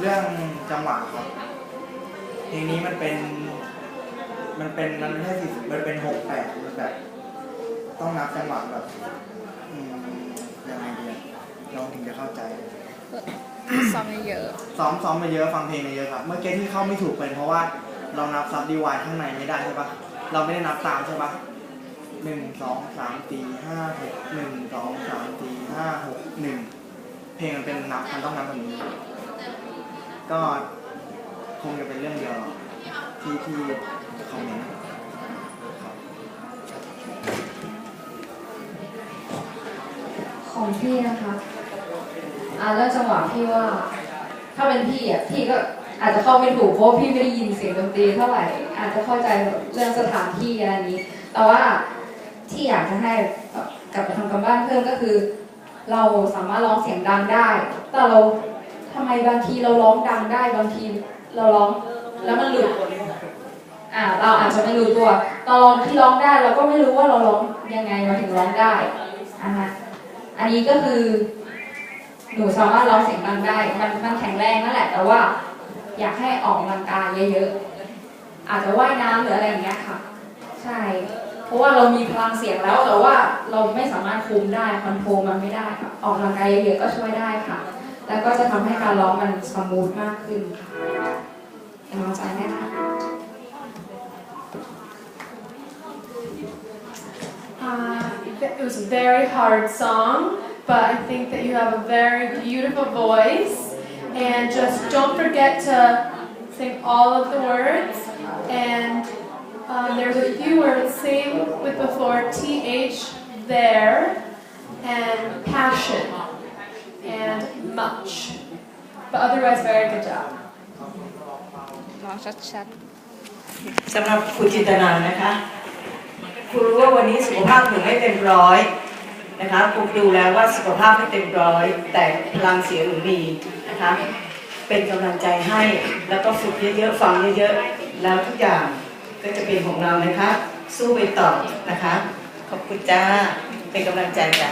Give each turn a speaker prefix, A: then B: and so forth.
A: เรื่องจังหวะครับเพลงนี้มันเป็น มันเป็นมันไม่ใช่สี่มันเป็นหกแปดมันแบบ ต้องนับจังหวะแบบอืมยังไงดีอะเราถึงจะเข้าใจ
B: ซ้อมเยอะ
A: ซ้อมซ้อมมาเยอะฟังเพลงมาเยอะครับ เมื่อกี้ที่เข้าไม่ถูกเป็นเพราะว่าเรานับซับดีวายข้างในไม่ได้ใช่ปะเราไม่ได้นับตามใช่ปะหนึ่งสองสามสี่ห้าหกหนึ่งสองสามสี่ห้าหกหนึ่งเพลงมันเป็นนับมันต้องนับแบบนี้ ก็คงจะเป็นเรื่องเดียวที่ที่คอมเมนต์
C: ของพี่นะคะอ่าเรื่องจังหวะพี่ว่า ถ้าเป็นพี่อะพี่ก็อาจจะเข้าไม่ถูกเพราะพี่ไม่ได้ยินเสียงดนตรีเท่าไหร่ อาจจะเข้าใจเรื่องสถานที่อะไรนี้ แต่ว่าที่อยากจะให้กลับไปทำกันบ้านเพิ่มก็คือ เราสามารถร้องเสียงดังได้ แต่เรา บางทีเราร้องดังได้บางทีเราร้องแล้วมันหลุดอ่าเราอาจจะไม่รู้ตัว ตอนที่ร้องได้เราก็ไม่รู้ว่าเราร้องยังไงมาถึงร้องได้อ่าฮะอันนี้ก็คือ หนูสามารถร้องเสียงดังได้ มันมันแข็งแรงนั่นแหละ แต่ว่า อยากให้ออกกำลังกายเยอะๆอาจจะว่ายน้ำหรืออะไรอย่างเงี้ยค่ะ ใช่ เพราะว่าเรามีพลังเสียงแล้วแต่ว่าเราไม่สามารถคุมได้คอนโทรลมันไม่ได้ค่ะออกกำลังกายเยอะๆก็ช่วยได้ค่ะ แล้วก็จะทำให้การร้องมันสมูทมากขึ้นค่ะเป็นกำลังใจให้ค่ะ
D: Uh, it was a very hard song, but I think that you have a very beautiful voice. And just don't forget to sing all of the words. And um, there's a few words, same with before, th there, and passion, And much. But otherwise, very good job.
B: ๆร้องชัด
E: สำหรับคุณจินตนานะคะครูรู้ว่าวันนี้สุขภาพหนูไม่เต็มร้อยนะคะครูดูแล้วว่าสุขภาพไม่เต็มร้อย แต่พลังเสียงหนูมีนะคะ เป็นกำลังใจให้แล้วก็ฝึกเยอะๆฟังเยอะๆแล้วทุกอย่างก็จะเป็นของเรานะคะ สู้ไปต่อนะคะ ขอบคุณจ้าเป็นกำลังใจจ้ะ